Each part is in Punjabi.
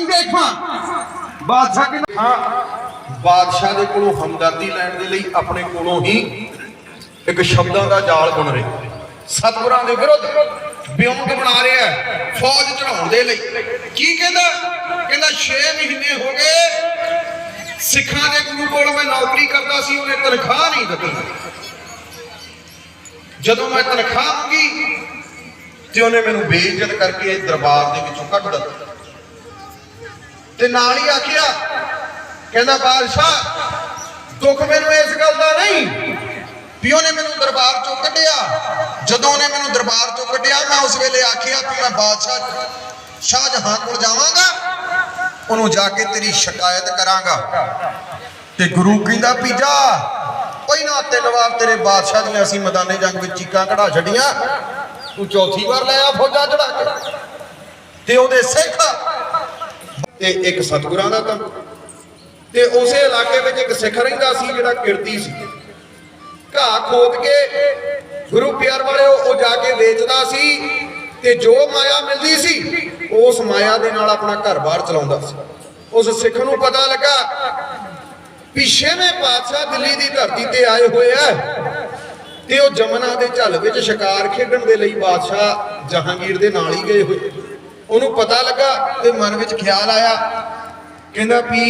ਦੇਖਾਂ ਬਾਦਸ਼ਾਹ ਕਹਿੰਦਾ, ਹਾਂ ਬਾਦਸ਼ਾਹ ਦੇ ਕੋਲੋਂ ਹਮਦਰਦੀ ਲੈਣ ਦੇ ਲਈ ਆਪਣੇ ਕੋਲੋਂ ਹੀ ਇੱਕ ਸ਼ਬਦਾਂ ਦਾ ਜਾਲ ਬੁਣ ਰਿਹਾ। ਸਤਿਗੁਰਾਂ ਦੇ ਵਿਰੁੱਧ ਵਿਉਂਗ ਬਣਾ ਰਿਹਾ ਫੌਜ ਚੜਾਉਣ ਦੇ ਲਈ। ਕੀ ਕਹਿੰਦਾ? ਕਹਿੰਦਾ 6 ਮਹੀਨੇ ਹੋ ਗਏ, ਸਿੱਖਾਂ ਦੇ ਗੁਰੂ ਕੋਲ ਮੈਂ ਨੌਕਰੀ ਕਰਦਾ ਸੀ, ਉਹਨੇ ਤਨਖਾਹ ਨਹੀਂ ਦਿੱਤੀ। ਜਦੋਂ ਮੈਂ ਤਨਖਾਹ ਮੰਗੀ, ਤੇ ਉਹਨੇ ਮੈਨੂੰ ਬੇਇੱਜ਼ਤ ਕਰਕੇ ਦਰਬਾਰ ਦੇ ਵਿੱਚੋਂ ਕੱਢ ਦਿੱਤਾ। ਤੇ ਨਾਲ ਹੀ ਆਖਿਆ, ਕਹਿੰਦਾ, ਬਾਦਸ਼ਾਹ, ਦੁੱਖ ਮੈਨੂੰ ਇਸ ਗੱਲ ਦਾ ਨਹੀਂ ਵੀ ਉਹਨੇ ਮੈਨੂੰ ਦਰਬਾਰ ਚੋਂ ਕੱਢਿਆ। ਜਦੋਂ ਉਹਨੇ ਮੈਨੂੰ ਦਰਬਾਰ ਚੋਂ ਕੱਢਿਆ, ਮੈਂ ਉਸ ਵੇਲੇ ਆਖਿਆ ਕਿ ਮੈਂ ਬਾਦਸ਼ਾਹ ਸ਼ਾਹਜਹਾਨ ਕੋਲ ਜਾਵਾਂਗਾ, ਉਹਨੂੰ ਜਾ ਕੇ ਤੇਰੀ ਸ਼ਿਕਾਇਤ ਕਰਾਂਗਾ। ਤੇ ਗੁਰੂ ਕਹਿੰਦਾ, ਵੀ ਜਾ ਕੋਈ ਤਿੰਨ ਵਾਰ ਤੇਰੇ ਬਾਦਸ਼ਾਹ ਨੇ ਅਸੀਂ ਮੈਦਾਨੇ ਜੰਗ ਵਿੱਚ ਚੀਕਾਂ ਕਢਾ ਛੱਡੀਆਂ, ਤੂੰ ਚੌਥੀ ਵਾਰ ਲੈ ਆ ਫੌਜਾਂ ਚੜਾ ਕੇ। ਤੇ ਉਹਦੇ ਸਿੱਖ ਤੇ ਇੱਕ ਸਤਿਗੁਰਾਂ ਦਾ ਤਾਂ ਤੇ ਉਸੇ ਇਲਾਕੇ ਵਿੱਚ ਇੱਕ ਸਿੱਖ ਰਹਿੰਦਾ ਸੀ, ਜਿਹੜਾ ਕਿਰਤੀ ਸੀ। ਘਾਹ ਖੋਦ ਕੇ ਗੁਰੂ ਪਿਆਰ ਵਾਲੇ ਉਹ ਜਾ ਕੇ ਵੇਚਦਾ ਸੀ ਤੇ ਜੋ ਮਾਇਆ ਮਿਲਦੀ ਸੀ, ਉਸ ਮਾਇਆ ਦੇ ਨਾਲ ਆਪਣਾ ਘਰ-ਬਾਰ ਚਲਾਉਂਦਾ ਸੀ। ਉਸ ਸਿੱਖ ਨੂੰ ਪਤਾ ਲੱਗਾ ਪਿਛੇਵੇਂ ਪਾਤਸ਼ਾਹ ਦਿੱਲੀ ਦੀ ਧਰਤੀ ਤੇ ਆਏ ਹੋਏ ਆ ਤੇ ਉਹ ਜਮਨਾ ਦੇ ਝੱਲ ਵਿੱਚ ਸ਼ਿਕਾਰ ਖੇਡਣ ਦੇ ਲਈ ਬਾਦਸ਼ਾਹ ਜਹਾਂਗੀਰ ਦੇ ਨਾਲ ਹੀ ਗਏ ਹੋਏ। ਉਹਨੂੰ ਪਤਾ ਲੱਗਾ ਤੇ ਮਨ ਵਿੱਚ ਖਿਆਲ ਆਇਆ। ਕਹਿੰਦਾ ਵੀ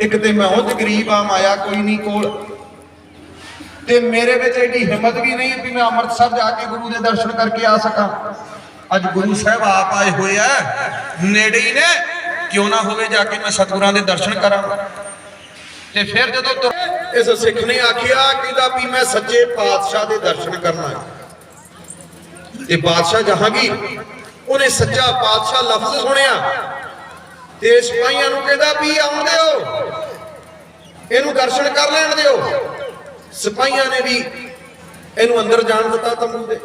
ਇੱਕ ਤੇ ਮੈਂ ਉਹ ਗਰੀਬ ਆ ਮਾਇਆ ਕੋਈ ਨਹੀਂ ਕੋਲ। ਤੇ ਮੇਰੇ ਵਿੱਚ ਐਡੀ ਹਿੰਮਤ ਵੀ ਨਹੀਂ ਵੀ ਮੈਂ ਅੰਮ੍ਰਿਤਸਰ ਜਾ ਕੇ ਗੁਰੂ ਦੇ ਦਰਸ਼ਨ ਕਰਕੇ ਆ ਸਕਾਂ। ਅੱਜ ਗੁਰੂ ਸਾਹਿਬ ਆਪ ਆਏ ਹੋਏ ਆ। ਨੇੜੇ ਹੀ ਨੇ। ਕਿਉਂ ਨਾ ਹੋਵੇ ਜਾ ਕੇ ਮੈਂ ਸਤਿਗੁਰਾਂ ਦੇ ਦਰਸ਼ਨ ਕਰਾਂ। ਤੇ ਫਿਰ ਜਦੋਂ ਇਸ ਸਿੱਖ ਨੇ ਆਖਿਆ ਕਹਿੰਦਾ ਵੀ ਮੈਂ ਸੱਚੇ ਪਾਤਸ਼ਾਹ ਦੇ ਦਰਸ਼ਨ ਕਰਨਾ ਹੈ। ਤੇ ਬਾਦਸ਼ਾਹ ਜਹਾਂਗੀਰ ਉਹਨੇ ਸੱਚਾ ਪਾਤਸ਼ਾਹ ਲਫ਼ਜ਼ ਸੁਣਿਆ ਤੇ ਸਿਪਾਹੀਆਂ ਨੂੰ ਕਹਿੰਦਾ ਵੀ ਆਉਣ ਦਿਓ ਇਹਨੂੰ ਦਰਸ਼ਨ ਕਰ ਲੈਣ ਦਿਓ। ਸਿਪਾਹੀਆਂ ਨੇ ਵੀ ਇਹਨੂੰ ਅੰਦਰ ਜਾਣ ਦਿੱਤਾ ਤੰਬੂ ਦੇ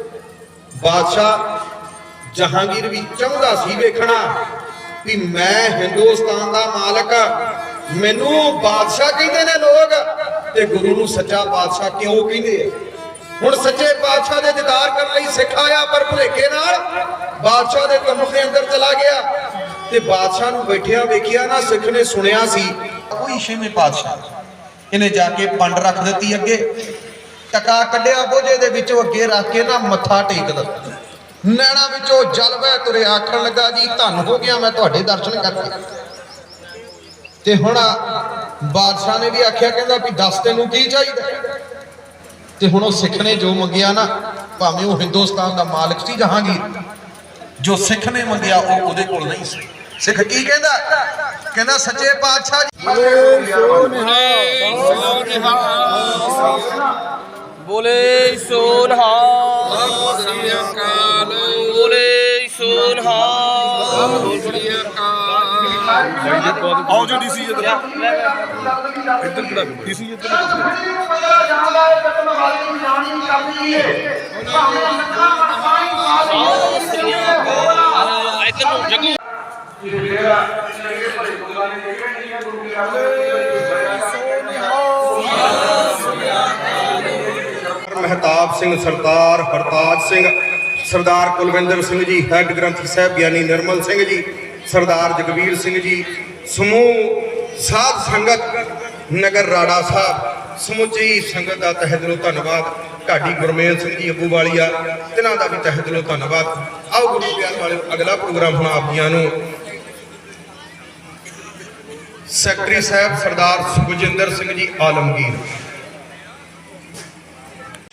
ਬਾਦਸ਼ਾਹ ਜਹਾਂਗੀਰ ਵੀ ਚਾਹੁੰਦਾ ਸੀ ਵੇਖਣਾ ਵੀ ਮੈਂ ਹਿੰਦੁਸਤਾਨ ਦਾ ਮਾਲਕ ਆ। ਮੈਨੂੰ ਬਾਦਸ਼ਾਹ ਕਹਿੰਦੇ ਨੇ ਲੋਕ ਤੇ ਗੁਰੂ ਨੂੰ ਸੱਚਾ ਬਾਦਸ਼ਾਹ ਕਿਉਂ ਕਹਿੰਦੇ ਆ? ਹੁਣ ਸੱਚੇ ਪਾਤਸ਼ਾਹ ਦੇ ਦੀਦਾਰ ਕਰਨ ਲਈ ਸਿੱਖ ਆਇਆ, ਪਰ ਭੁਲੇਖੇ ਨਾਲ ਬਾਦਸ਼ਾਹ ਦੇ ਕਮਰੇ ਦੇ ਅੰਦਰ ਚਲਾ ਗਿਆ ਤੇ ਬਾਦਸ਼ਾਹ ਨੂੰ ਬੈਠਿਆ ਵੇਖਿਆ ਨਾ, ਸਿੱਖ ਨੇ ਸੁਣਿਆ ਸੀ। ਕੋਈ ਛੇਵੇਂ ਪਾਤਸ਼ਾਹ ਇਹਨੇ ਜਾ ਕੇ ਪੰਡ ਰੱਖ ਦਿੱਤੀ ਅੱਗੇ, ਟਕਾ ਕੱਢਿਆ ਬੋਝੇ ਦੇ ਵਿੱਚੋਂ ਅੱਗੇ ਰੱਖ ਕੇ ਨਾ ਮੱਥਾ ਟੇਕ ਦਿੱਤਾ ਨੈਣਾ ਵਿੱਚੋਂ ਜਲ ਵਹਿ ਤੁਰੇ ਆਖਣ ਲੱਗਾ, ਜੀ, ਧੰਨ ਹੋ ਗਿਆ, ਮੈਂ ਤੁਹਾਡੇ ਦਰਸ਼ਨ ਕਰਕੇ ਤੇ ਹੁਣ ਬਾਦਸ਼ਾਹ ਨੇ ਵੀ ਆਖਿਆ, ਕਹਿੰਦਾ ਵੀ ਦੱਸ ਤੈਨੂੰ ਕੀ ਚਾਹੀਦਾ? ਤੇ ਹੁਣ ਉਹ ਸਿੱਖ ਨੇ ਜੋ ਮੰਗਿਆ ਨਾ ਭਾਵੇਂ ਉਹ ਹਿੰਦੁਸਤਾਨ ਦਾ ਮਾਲਕ ਸੀ ਜਹਾਂਗੀਰ ਜੋ ਸਿੱਖ ਨੇ ਮੰਗਿਆ ਉਹ ਉਹਦੇ ਕੋਲ ਨਹੀਂ ਸੀ। ਸਿੱਖ ਕੀ ਕਹਿੰਦਾ? ਕਹਿੰਦਾ ਸੱਚੇ ਪਾਤਸ਼ਾਹ ਜੀ ਬੋਲੇ ਸੋਨਹਾ ਬੋਲੇ ਸੋਨਹਾ ਆਓ ਜੀ ਡੀਸੀ ਇੱਧਰ। ਇੱਧਰ ਕਿਹੜਾ ਡੀਸੀ ਇੱਧਰ ਮਹਿਤਾਬ ਸਿੰਘ ਸਰਦਾਰ ਹਰਤਾਜ ਸਿੰਘ, ਸਰਦਾਰ ਕੁਲਵਿੰਦਰ ਸਿੰਘ ਜੀ, ਹੈੱਡ ਗ੍ਰੰਥੀ ਸਾਹਿਬ ਗਿਆਨੀ ਨਿਰਮਲ ਸਿੰਘ ਜੀ ਸਰਦਾਰ ਜਗਵੀਰ ਸਿੰਘ ਜੀ, ਸਮੂਹ ਸਾਧ ਸੰਗਤ, ਨਗਰ ਰਾੜਾ ਸਾਹਿਬ ਸਮੁੱਚੀ ਸੰਗਤ ਦਾ ਤਹਿ ਦਿਲੋਂ ਧੰਨਵਾਦ। ਢਾਡੀ ਗੁਰਮੇਲ ਸਿੰਘ ਜੀ ਅੱਬੂ ਵਾਲੀਆ ਤਿਨਾਂ ਦਾ ਵੀ ਤਹਿ ਦਿਲੋਂ ਧੰਨਵਾਦ। ਆਓ ਗੁਰੂ ਪਿਆਰ ਵਾਲੇ, ਅਗਲਾ ਪ੍ਰੋਗਰਾਮ ਹੁਣ ਆਪ ਜੀਆਂ ਨੂੰ। ਸੈਕਟਰੀ ਸਾਹਿਬ ਸਰਦਾਰ ਸੁਖਜਿੰਦਰ ਸਿੰਘ ਜੀ ਆਲਮਗੀਰ।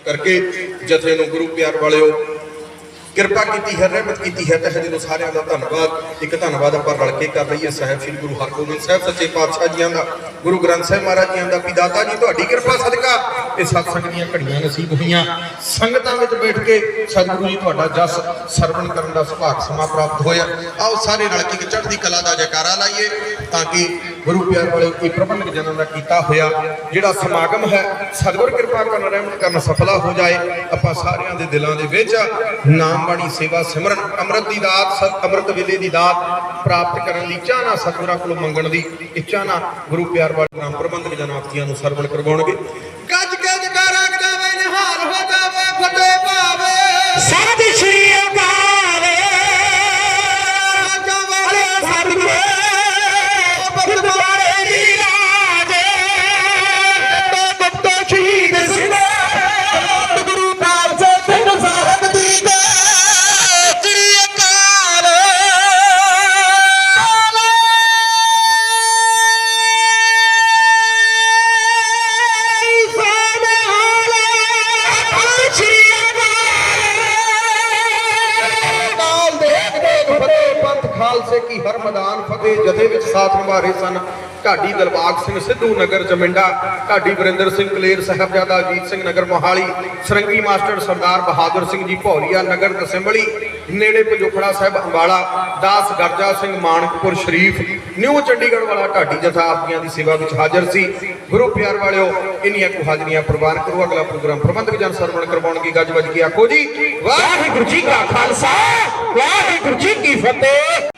ਕਰਕੇ ਜਥੇ ਨੂੰ ਗੁਰੂ ਪਿਆਰ ਵਾਲਿਓ ਕਿਰਪਾ ਕੀਤੀ ਹੈ ਰਹਿਮਤ ਕੀਤੀ ਹੈ, ਤਹਿ ਦਿਲੋਂ ਸਾਰਿਆਂ ਦਾ ਧੰਨਵਾਦ। ਇੱਕ ਧੰਨਵਾਦ ਆਪਾਂ ਰਲ ਕੇ ਕਰ ਲਈਏ ਸਾਹਿਬ ਸ੍ਰੀ ਗੁਰੂ ਹਰਗੋਬਿੰਦ ਸਾਹਿਬ ਸੱਚੇ ਪਾਤਸ਼ਾਹ ਜੀਆਂ ਦਾ, ਗੁਰੂ ਗ੍ਰੰਥ ਸਾਹਿਬ ਮਹਾਰਾਜ ਜੀਆਂ ਦਾ ਪਿਦਾਤਾ ਜੀ ਤੁਹਾਡੀ ਕਿਰਪਾ ਸਦਕਾ। ਇਹ ਸਤਸੰਗ ਦੀਆਂ ਘੜੀਆਂ ਨਸੀਬ ਹੋਈਆਂ। ਸੰਗਤਾਂ ਵਿੱਚ ਬੈਠ ਕੇ ਸਤਿਗੁਰੂ ਜੀ ਤੁਹਾਡਾ ਜਸ ਸਰਵਣ ਕਰਨ ਦਾ ਸੁਭਾਗ ਸਮਾਂ ਪ੍ਰਾਪਤ ਹੋਇਆ। ਆਓ ਸਾਰੇ ਰਲ ਕੇ ਇੱਕ ਚੜ੍ਹਦੀ ਕਲਾ ਦਾ ਜੈਕਾਰਾ ਲਾਈਏ ਤਾਂ ਕਿ ਗੁਰੂ ਪਿਆਰ ਵਾਲੇ ਇਹ ਪ੍ਰਬੰਧਕ ਜਨਾਂ ਦਾ ਕੀਤਾ ਹੋਇਆ, ਜਿਹੜਾ ਸਮਾਗਮ ਹੈ, ਸਤਿਗੁਰ ਕਿਰਪਾ ਕਰਨ ਰਹਿਮਤ ਕਰਨ ਸਫਲਾ ਹੋ ਜਾਏ, ਆਪਾਂ ਸਾਰਿਆਂ ਦੇ ਦਿਲਾਂ ਦੇ ਵਿੱਚ ਨਾਮ ਬਾਣੀ ਸੇਵਾ ਸਿਮਰਨ, ਅੰਮ੍ਰਿਤ ਦੀ ਦਾਤ ਸਤ ਅੰਮ੍ਰਿਤ ਵੇਲੇ ਦੀ ਦਾਤ ਪ੍ਰਾਪਤ ਕਰਨ ਦੀ ਚਾਹ ਨਾਲ ਸਤਿਗੁਰਾਂ ਕੋਲੋਂ ਮੰਗਣ ਦੀ ਇੱਛਾ ਨਾ ਗੁਰੂ ਪਿਆਰ ਵਾਲੇ ਨਾਮ ਪ੍ਰਬੰਧਕ ਜਨਾਂ ਆਪਤੀਆਂ ਨੂੰ ਸਰਵਣ ਕਰਵਾਉਣਗੇ। ਢਾਡੀ ਦਿਲਬਾਗ ਸਿੰਘ ਸਿੱਧੂ ਨਗਰ ਜਮਿੰਡਾ, ਢਾਡੀ ਵਰਿੰਦਰ ਸਿੰਘ ਕਲੇਰ ਸਾਹਿਬਜ਼ਾਦਾ ਅਜੀਤ ਸਿੰਘ ਨਗਰ ਮੋਹਾਲੀ, ਸਰੰਗੀ ਮਾਸਟਰ ਸਰਦਾਰ ਬਹਾਦਰ ਸਿੰਘ ਜੀ ਭੌਰੀਆ ਨਗਰ ਦਸਿੰਬਲੀ, ਨੇੜੇ ਪੰਜੋਖੜਾ ਸਾਹਿਬ ਅੰਬਾਲਾ, ਦਾਸ ਗਰਜਾ ਸਿੰਘ ਮਾਨਕਪੁਰ ਸ਼ਰੀਫ, ਨਿਊ ਚੰਡੀਗੜ੍ਹ ਵਾਲਾ ਢਾਡੀ ਜਥਾ ਆਪੀਆਂ ਦੀ ਸੇਵਾ ਵਿੱਚ ਹਾਜ਼ਰ ਸੀ। ਗੁਰੂ ਪਿਆਰ ਵਾਲਿਓ, ਇੰਨੀਆਂ ਕੁ ਹਾਜ਼ਰੀਆਂ ਪ੍ਰਵਾਨ ਕਰੋ। ਅਗਲਾ ਪ੍ਰੋਗਰਾਮ ਪ੍ਰਬੰਧਕ ਜਨ ਸਰਵਣ ਕਰਵਾਉਣਗੇ। ਗੱਜ ਵੱਜ ਕੇ ਆਖੋ ਜੀ, ਵਾਹਿਗੁਰੂ ਜੀ ਕਾ ਖਾਲਸਾ, ਵਾਹਿਗੁਰੂ ਜੀ ਕੀ ਫਤਿਹ।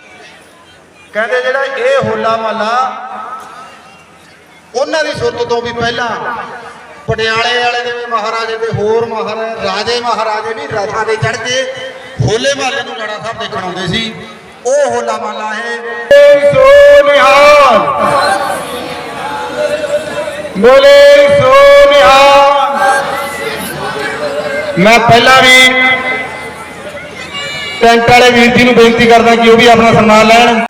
ਕਹਿੰਦੇ ਜਿਹੜਾ ਇਹ ਹੋਲਾ ਮਹੱਲਾ ਉਹਨਾਂ ਦੀ ਸੁੱਤ ਤੋਂ ਵੀ ਪਹਿਲਾਂ ਪਟਿਆਲੇ ਵਾਲੇ ਦੇ ਵੀ ਮਹਾਰਾਜੇ ਤੇ ਹੋਰ ਮਹਾਰਾਜ ਰਾਜੇ ਮਹਾਰਾਜੇ ਵੀ ਰਥਾਂ ਤੇ ਚੜ੍ਹ ਕੇ ਹੋਲੇ ਮਹੱਲੇ ਨੂੰ ਜੜਾ ਸਾਹਿਬ ਦੇਖਣ ਆਉਂਦੇ ਸੀ। ਉਹ ਹੋਲਾ ਮਹੱਲਾ ਹੈ। ਸੋ ਨਿਹਾਲ। ਬੋਲੇ ਸੋ ਨਿਹਾਲ। ਮੈਂ ਪਹਿਲਾਂ ਵੀ ਟੈਂਟ ਵਾਲੇ ਵੀਰ ਜੀ ਨੂੰ ਬੇਨਤੀ ਕਰਦਾ ਕਿ ਉਹ ਵੀ ਆਪਣਾ ਸਨਮਾਨ ਲੈਣ।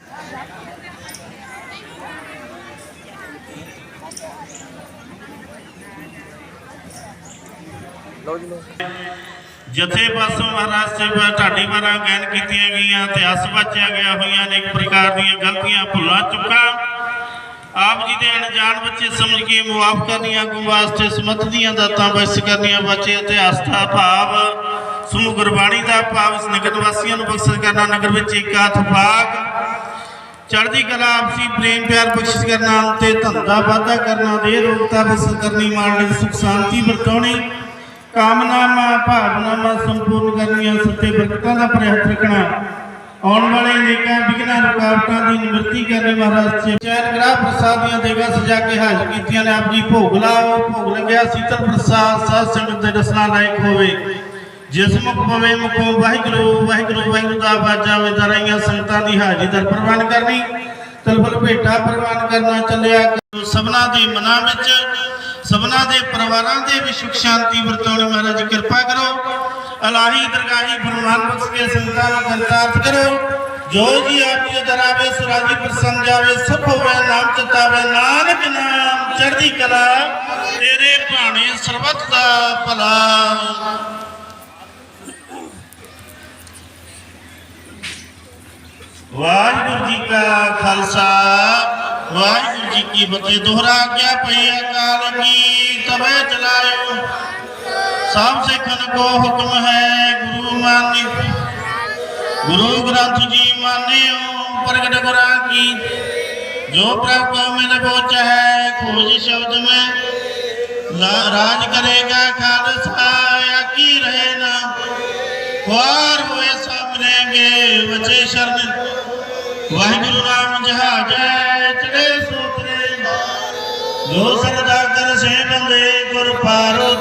ਜਥੇ ਪਾਸੋਂ ਮਹਾਰਾਜ ਸੇਵਾ ਢਾਡੀ ਮਾਰਾ ਗੈਨ ਕੀਤੀਆਂ ਗਈਆਂ ਤੇ ਅਸ ਬਚਿਆ ਗਿਆ ਹੋਈਆਂ ਨੇ, ਇੱਕ ਪ੍ਰਕਾਰ ਦੀਆਂ ਗਲਤੀਆਂ ਭੁੱਲਾਂ ਚੁੱਕਾਂ। ਆਪ ਜੀ ਦੇ ਅਣਜਾਣ ਬੱਚੇ ਸਮਝ ਕੇ ਮੁਆਫ ਕਰਨੀਆਂ ਗੁਰੂ ਵਾਸਤੇ ਸਮਤ ਦੀਆਂ ਦਾਤਾਂ ਬਖਸ਼ ਕਰਨੀਆਂ ਬੱਚੇ ਅਤੇ ਆਸਥਾ ਭਾਵ, ਸਮੂਹ ਗੁਰਬਾਣੀ ਦਾ ਭਾਵ, ਇਸ ਨਗਰ ਵਾਸੀਆਂ ਨੂੰ ਬਖਸ਼ ਕਰਨਾ, ਨਗਰ ਵਿੱਚ ਇੱਕ ਹੱਥ ਪਾਕ ਚੜ੍ਹਦੀ ਕਲਾ ਆਪਸੀ ਪ੍ਰੇਮ ਪਿਆਰ ਬਖਸ਼ਿਸ਼ ਕਰਨਾ, ਤੇ ਧੰਦਾ ਵਾਧਾ ਕਰਨਾ ਦੇ ਰੋਗਤਾ ਬਸ ਕਰਨੀ ਮਾਰਨੀ ਸੁਖ ਸ਼ਾਂਤੀ ਵਰਤਾਉਣੀ। ਕਾਮਨਾਵਾਂ, ਭਾਵਨਾਵਾਂ ਸੰਪੂਰਨ ਕਰਨੀਆਂ ਸੱਤੇ ਬਰਕਤਾਂ ਦਾ ਪ੍ਰਯਤ ਰੱਖਣਾ। ਆਉਣ ਵਾਲੇ ਨੇਕਾਂ ਵਿਘਨਾਂ ਰੁਕਾਵਟਾਂ ਦੀ ਨਿਵਰਤੀ ਕਰਨੇ ਮਹਾਰਾਜ ਸੇ ਚੈਨ ਗ੍ਰਾਹ ਪ੍ਰਸਾਦ ਦੀਆਂ ਦੇਗਾ ਸਜਾ ਕੇ ਹਾਜ਼ਰ ਕੀਤੀਆਂ ਨੇ। ਆਪ ਜੀ ਭੋਗ ਲਾਓ, ਭੋਗ ਲੱਗਿਆ ਸੀਤਲ ਪ੍ਰਸਾਦ, ਸਾਧ ਸੰਗਤ ਦੇ ਰਸਨਾ ਲਾਇਕ ਹੋਵੇ। ਜਿਸ ਮੁਖ ਪਵੇ ਮੁਖੋਂ ਵਾਹਿਗੁਰੂ ਵਾਹਿਗੁਰੂ ਵਾਹਿਗੁਰੂ ਦਾ ਬਾਜਾ ਵੇ ਦਰਾਈਆਂ ਸੰਗਤਾਂ ਦੀ ਹਾਜ਼ਰੀ ਦਰ ਪ੍ਰਵਾਨ ਕਰਨੀ। ਤਲਬਲ ਭੇਟਾ ਪ੍ਰਵਾਨ ਕਰਨਾ ਚੱਲਿਆ। ਕਰੋ। ਸਭਨਾ ਦੇ ਮਨਾਂ ਵਿੱਚ ਸਭਨਾ ਦੇ ਪਰਿਵਾਰਾਂ ਦੇ ਵੀ ਸੁਖ ਸ਼ਾਂਤੀ ਵਰਤਾਉਣ ਮਹਾਰਾਜ ਕਿਰਪਾ ਕਰੋ। ਅਲਾਹੀ ਦਰਗਾਹੀ ਫਰਮਾਨ ਬਖਸ਼ ਕੇ ਸੰਗਤਾਂ ਨੂੰ ਕਰਤਾਰਤ ਕਰੋ। ਜੋ ਜੀ ਆਪ ਜੀ ਦਰਾਵੇ ਸੁਰਾਜੀ ਪ੍ਰਸੰਨ ਜਾਵੇ, ਸਭ ਹੋਵੇ, ਨਾਮ ਚਤਾਵੇ ਨਾਨਕ ਨਾਮ ਚੜ੍ਹਦੀ ਕਲਾ, ਤੇਰੇ ਭਾਣੇ ਸਰਬੱਤ ਦਾ ਭਲਾ। ਵਾਹਿਗੁਰੂ ਜੀ ਕਾ ਖਾਲਸਾ, ਵਾਹਿਗੁਰੂ ਜੀ ਕੀ ਫਤਿਹ। ਦੁਹਰਾ ਗਿਆ ਪਈ ਅਕਾਲ ਕੀ ਤਵੇ ਚਲਾਇਓ। ਸਭ ਸਿੱਖਨ ਕੋ ਹੁਕਮ ਹੈ ਗੁਰੂ ਮਾਨਿ। ਗੁਰੂ ਗ੍ਰੰਥ ਜੀ ਮਾਨਿਓ, ਪ੍ਰਗਟ ਕਰਾਂ ਕੀ। ਜੋ ਪ੍ਰਭ ਕੋ ਮਿਲ ਬੋਚ ਹੈ ਖੋਜ ਸ਼ਬਦ ਮੈਂ। ਰਾਜ ਕਰੇਗਾ ਖਾਲਸਾ ਆਕੀ ਰਹੇ ਨਾ ਵਾਰ ਹੋਏ ਸਾਹਮਣੇਗੇ ਵਚੇ ਸ਼ਰਨ। ਵਾਹਿਗੁਰੂ ਨਾਮ ਜਹਾਜੈ ਚੜੇ ਸੂਤਰੇ ਜੋ ਸਰਦਾ ਕਰ ਸੇ ਬੰਦੇ ਗੁਰ ਪਾਰੋ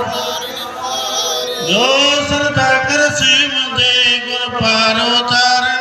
ਜੋ ਸਰਦਾ ਕਰ ਸੇ ਬੰਦੇ ਗੁਰ ਪਾਰੋ ਤਾਰਨ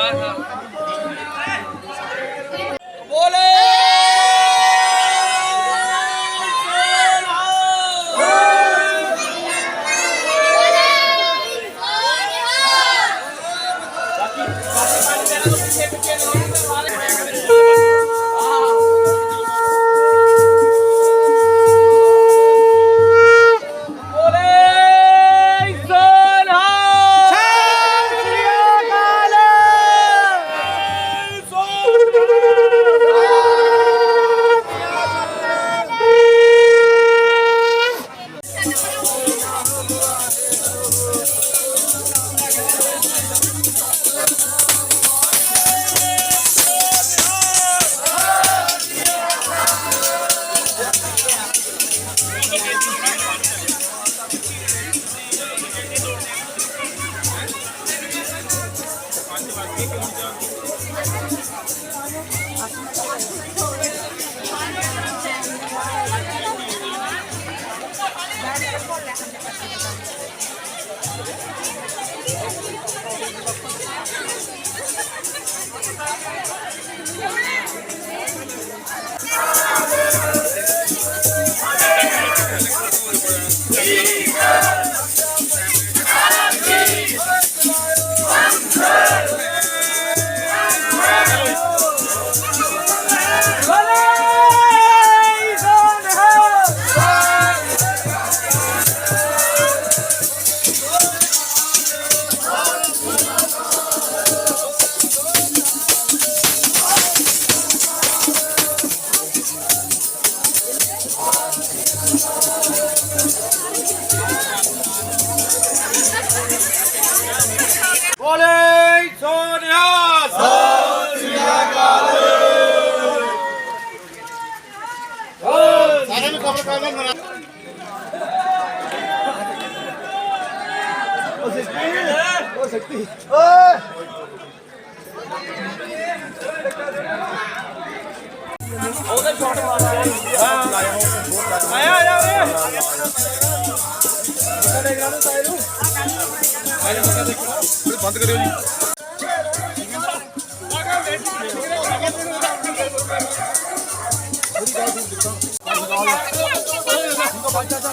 God, God. Yeah. ਦਿੱਤੀ ਓਏ ਉਹਦੇ ਸ਼ਾਟ ਮਾਰਿਆ ਹਾਂ ਆਇਆ ਆਇਆ ਓਏ ਕਦੇ ਗਾਣੂ ਤਾਇ ਨੂੰ ਆ ਜਾ ਮੱਕਾ ਦੇਖੋ ਫਿਰ ਬੰਦ ਕਰਿਓ ਜੀ ਮੇਰੀ ਗੱਲ ਸੁਣ ਦਿੱਤਾ ਆਹ ਬਾਜਾ ਦਾ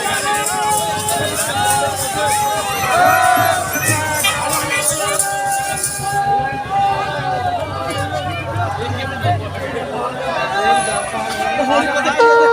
Bye.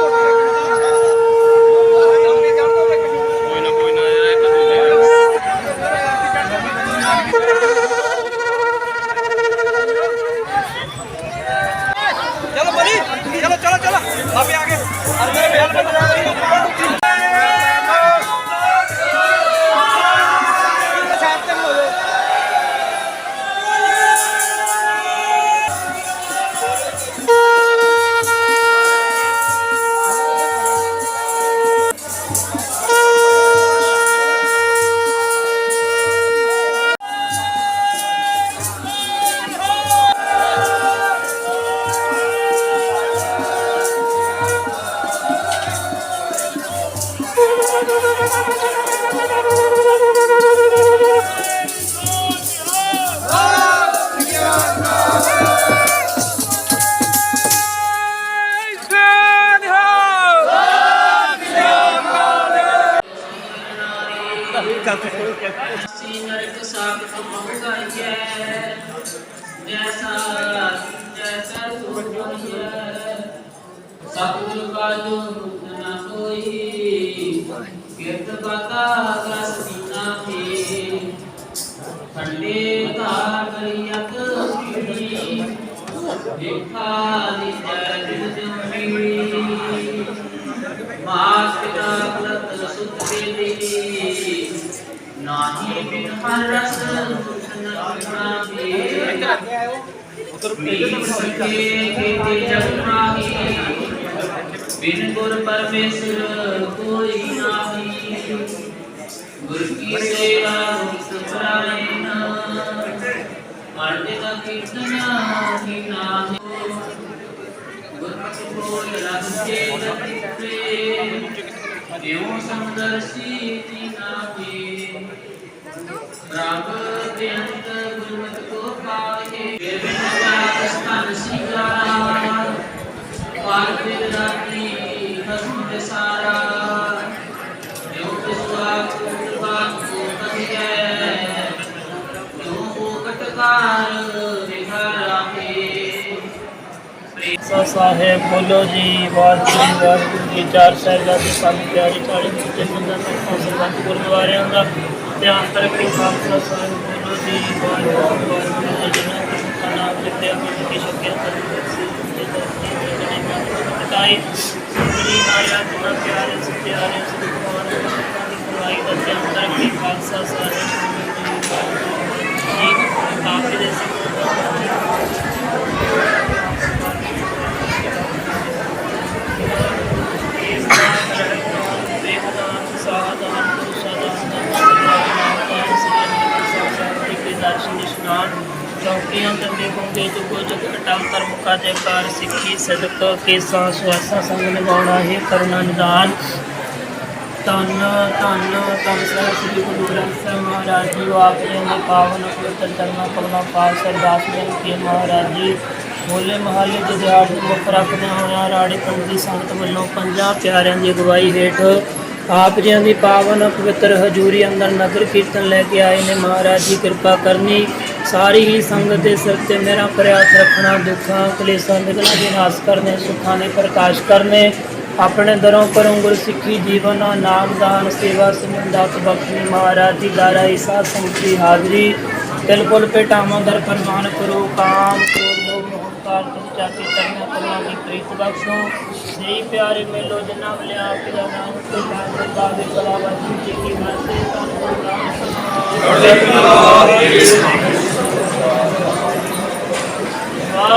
ਸਤਿਗੁਰ ਕਾ ਜੋ ਮੁਕਤ ਨਾ ਕੋਈ ਕਿਰਤ ਬਾਤਾ ਰਸ ਦੀਨਾ ਕੇ ਖੰਡੇ ਧਾਰ ਕਰੀਅਤ ਕੀੜੀ ਦੇਖਾ ਨਿਜੈ ਦਿਲ ਜੁਮੀ ਮਾਸ ਪਿਤਾ ਕੁਲਤ ਸੁਤ ਦੇ ਨਾਹੀ ਬਿਨ ਹਰ ਰਸ ਸੁਖ ਨ ਪਾਵੇ ਉਤਰ ਕੇ ਕੇ ਜਗ ਮਾਹੀ। ਬਿਨ ਗੁਰ ਪਰਮੇਸ਼ਰ ਕੋਈ ਨਾਹੀ। ਗੁਰ ਕੀ ਸੇਵਾ ਮੁਕਤ ਪ੍ਰਾਇਨ ਮਰਦੇ ਦਾ ਕੀਰਤਨ ਹੀ ਨਾਹੀ। ਗੁਰਮਤਿ ਬੋਲ ਰਸ ਕੇ ਰਤਿ ਦੇਵ ਸਮਦਰਸੀ ਤੀ ਨਾਹੀ। ਰੱਬ ਬੇਅੰਤ ਗੁਰਮਤਿ ਕੋ ਪਾਏ ਬਿਨ ਜਾਤ ਸਤਨ ਸਿਗਾਰਾ ਪਾਰ ਫਿਰ ਰਾਤੀ ਹਸਮ ਸਾਰਾ ਜੋ ਕਿਸਵਾ ਕੁਰਬਾ ਕੋ ਕਹੀਏ ਜੋ ਕੋ ਕਟਕਾਰ ਵਿਹਾਰਾ ਸਾ ਸਾਹਿਬ ਬੋਲੋ ਜੀ ਵਾਹਿਗੁਰੂ ਵਾਹਿਗੁਰੂ ਜੀ ਚਾਰ ਸਾਹਿਬਾਂ ਪੰਜ ਪਿਆਰੀ ਚਾਲੀ ਮੁਕਤੇ ਮੰਦਰ ਤੋਂ ਸਰਬੱਤ ਗੁਰਦੁਆਰਿਆਂ ਦਾ ਧਿਆਨ ਕਰਕੇ ਖਾਲਸਾ ਸਾਹਿਬ ਬੋਲੋ ਜੀ ਵਾਹਿਗੁਰੂ ਵਾਹਿਗੁਰੂ ਜੀ ਜਿਨ੍ਹਾਂ ਦੇ ਮੁਖਾਂ ਨਾਮ ਲਿਖਦੇ ਹਨ ਕਿ ਸ਼ਕਿਆ ਤੇ ਕਟਾਈ ਸ੍ਰੀ ਮਾਇਆ ਜਿਨ੍ਹਾਂ ਪਿਆਰੇ ਸਤਿਆਰੇ ਸ੍ਰੀ ਭਗਵਾਨ ਦੇ ਭਗਤਾਂ ਦੀ ਕਮਾਈ ਦਾ ਧਿਆਨ ਕਰਕੇ ਖਾਲਸਾ ਸਾਹਿਬ ਜੀ ਆਪ ਦੇ ਸਿੱਖ ਚੌਕੀਆਂ ਤੇ ਦੇਖੋਗੇ ਜੋ ਕੁਝ ਅਟਲ ਧਰਮ ਕਾ ਜੈਕਾਰ ਸਿੱਖੀ ਸਦਕ ਕੇ ਸਾਂ ਸੁਆਸਾ ਸੰਗ ਨਿਭਾਉਣਾ ਹੈ ਕਰੁਣਾ ਨਿਦਾਨ। ਤਨ ਤਨ ਤਨ ਸਾਹਿਬ ਸ੍ਰੀ ਗੁਰੂ ਗ੍ਰੰਥ ਸਾਹਿਬ ਮਹਾਰਾਜ ਜੀ ਆਪ ਜੀ ਨੇ ਪਾਵਨ, ਪਵਿੱਤਰ ਧਰਮਾਂ ਪਗਲਾ ਪਾਲ ਸਰਦਾਸ ਜੀ ਕੇ ਮਹਾਰਾਜ ਜੀ। ਹੋਲੇ ਮਹੱਲੇ ਦੇ ਦਿਹਾੜ ਨੂੰ ਮੁੱਖ ਰੱਖਦੇ ਹੋਇਆ ਰਾੜੀ ਪਿੰਡ ਦੀ ਸੰਗਤ ਵੱਲੋਂ ਪੰਜਾਂ ਪਿਆਰਿਆਂ ਦੀ ਅਗਵਾਈ ਹੇਠ ਆਪ ਜੀਆਂ ਦੀ ਪਾਵਨ, ਪਵਿੱਤਰ ਹਜ਼ੂਰੀ ਅੰਦਰ ਨਗਰ ਕੀਰਤਨ ਲੈ ਕੇ ਆਏ ਨੇ। ਮਹਾਰਾਜ ਜੀ, ਕਿਰਪਾ ਕਰਨੀ। ਸਾਰੀ ਹੀ ਸੰਗਤ ਦੇ ਸਿਰ ਤੇ ਮੇਰਾ ਪ੍ਰਯਾਸ ਰੱਖਣਾ, ਦੁੱਖਾਂ, ਕਲੇਸ਼ਾਂ ਨਿਗਲਾਂ ਦੀ ਨਾਸ ਕਰਨੇ, ਸੁੱਖਾਂ ਦੇ ਪ੍ਰਕਾਸ਼ ਕਰਨੇ, ਆਪਣੇ ਦਰੋਂ ਕਰੋਂ ਗੁਰ ਸਿੱਖੀ ਜੀਵਨ, ਨਾਮ ਦਾਨ, ਸੇਵਾ ਸਮੰਦਾਤ ਬਖਸ਼ੀ ਮਹਾਰਾਜ ਜੀ ਦਾਰਾ, ਈਸਾ, ਸੰਗਤੀ ਹਾਜ਼ਰੀ। ਬਿਲਕੁਲ ਪੇਟਾਵਾਂ ਦਰ ਪਰਮਾਨ ਕਰੋ, ਕਾਮ, ਕ੍ਰੋਧ, ਲੋਭ ਮੋਹ ਕਾਲ ਤੁਮ ਚਾਕੇ ਕਰਨਾ ਕਰਨਾ ਦੀ ਪ੍ਰੀਤ ਬਖਸ਼ੋ। ਸ੍ਰੀ ਪਿਆਰੇ ਮੇਲੋ ਜਿਨਾ ਵਲਿਆ ਕਿ ਦਾ ਨਾਮ ਤੇ ਕਾਲ ਦਾ ਵੀ ਕਲਾ ਜੀ ਕੀ ਮਰਤੇ ਤਾਂ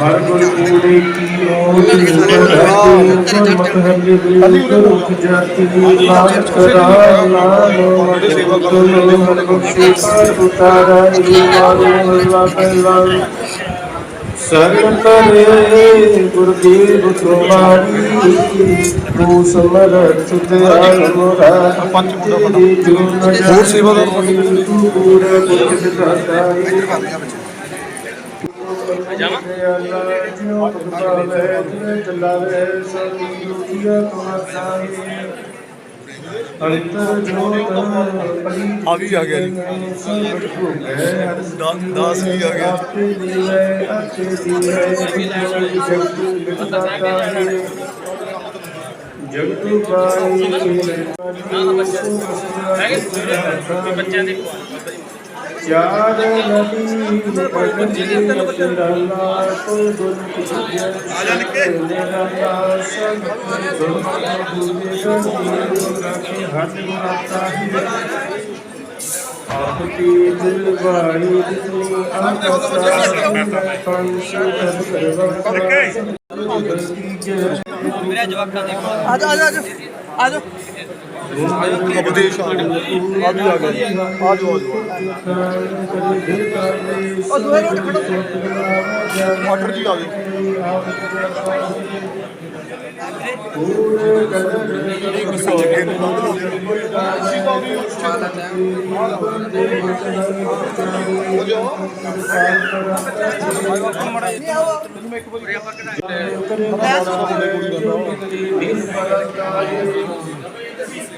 ਹਰ ਗੁਰੂ ਕੂੜੇ ਕੀ ਮੋਹ ਮਤ ਹਰਿ ਗੁਰੂ ਮੁਖ ਜਾਤੀ ਬਾਤ ਕਰਾ ਨਾਮ ਗੁਰੂ ਮਨ ਬਖਸ਼ੇ ਉਤਾਰਾ ਇਹ ਮਾਰੇ ਪਹਿਲਾ ਸਰਨ ਕਰੇ ਗੁਰ ਦੇਵ ਤੁਮਾਰੀ ਤੂੰ ਸਮਰਥ ਤੇ ਆਲਮੋਰਾ ਪੰਜ ਜੋ ਨ ਹੋਰ ਸੇਵਾਦਾਰ ਤੂੰ ਪੂਰਾ ਗੁਰ ਦਾਤਾ ਅੰਤਰ ਜੋਤ ਆ ਵੀ ਆ ਗਿਆ ਜੀ। ਦਾਸ ਵੀ ਆ ਗਿਆ। ਜਗਤੂ ਪਾਈ ਬੱਚਿਆਂ ਦੇ ਚਾਰ ਨਦੀ ਪਗਨ ਜੀ ਚੰਦਲਾ ਕੋ ਗੁਰ ਕੀ ਜੈ ਆ ਜਾ ਨਿੱਕੇ ਮੇਰਾ ਸਭ ਗੁਰ ਕੇ ਹੱਥ ਮਾਤਾ ਹੈ ਆਪਕੀ ਦਿਲ ਵਾਹੀ ਜਿਤਨੀ ਆਕਾ ਪੰਛ ਕਰਵਾ ਮੇਰੇ ਜਵਾਕਾਂ ਦੇ ਆ ਜਾ ਆ ਜਾ ਆ ਜਾ। ਉਪਦੇਸ਼। ਆ ਵੀ ਆ ਗਿਆ। ਆ ਜਾਓ ਆ ਦੋਏ ਰੋਟ ਖੜੋ। ਮਾਸਟਰ ਜੀ ਆ ਗਏ।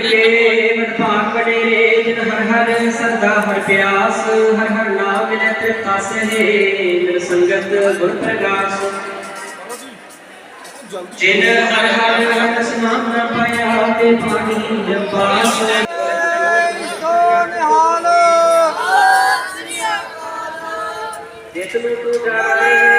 ਕੇ ਮਨ ਭਾਗ ਵਡੇਰੇ ਜਿਨ ਹਰ ਹਰ ਸਦਾ ਹਰ ਪਿਆਸ ਹਰ ਹਰ ਨਾਮ ਮਿਲੇ ਤ੍ਰਿਪਤਾ ਸਹਿ ਮਿਲ ਸੰਗਤ ਗੁਰ ਪ੍ਰਗਾਸ। ਜਿਨ ਹਰ ਹਰ ਰਸ ਨਾਮ ਨਾ ਪਾਇਆ ਤੇ ਪਾਣੀ ਜਪਾਸ ਜਿਤ ਨੂੰ ਤੂੰ ਜਾਣੇ